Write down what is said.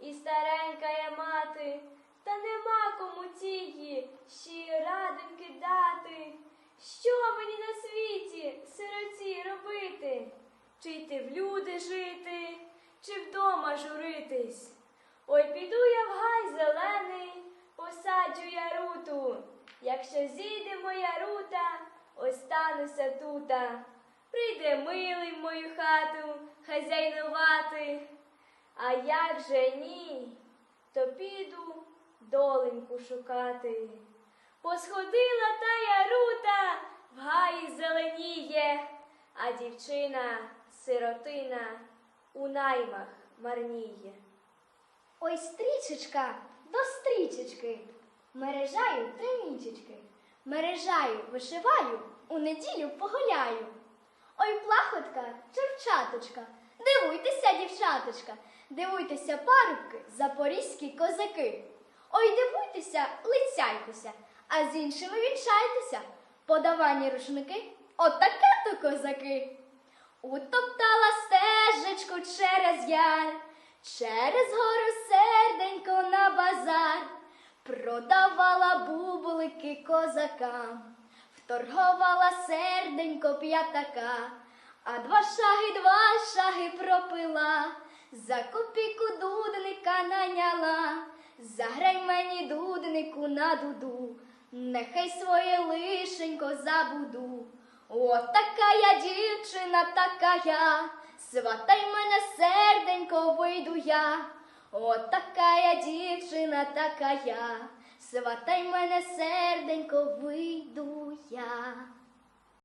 і старенька я мати, та нема кому тії ще радинки дати. Що мені на світі, сироці, робити? Чи йти в люди жити, чи вдома журитись? Ой, піду я в гай зелений, посаджу я руту. Якщо зійде моя рута, остануся тута. Прийде милий в мою хату хазяйнувати. А як же ні, то піду доленьку шукати. Посходила та я рута, в гаї зеленіє, а дівчина, сиротина, у наймах марніє. Ой, стрічечка, до стрічечки, мережаю тремінчечки, мережаю, вишиваю, у неділю погуляю. Ой, плахотка, червчаточка, дивуйтеся, дівчаточка, дивуйтеся, парубки, запорізькі козаки. Ой, дивуйтеся, лицяйтеся, а з іншими вінчайтеся. Подавані рушники, отаке то козаки. Утоптала стежечку через яр, через гору серденько на базар, продавала бублики козакам, вторговала серденько п'ятака, а два шаги, два шаги пропила, за копійку дудника наняла, заграй мені дуднику на дуду, нехай своє лишенько забуду. От така я дівчина, така я, сватай мене серденько, вийду я. От така я дівчина, така я, сватай мене серденько, вийду я.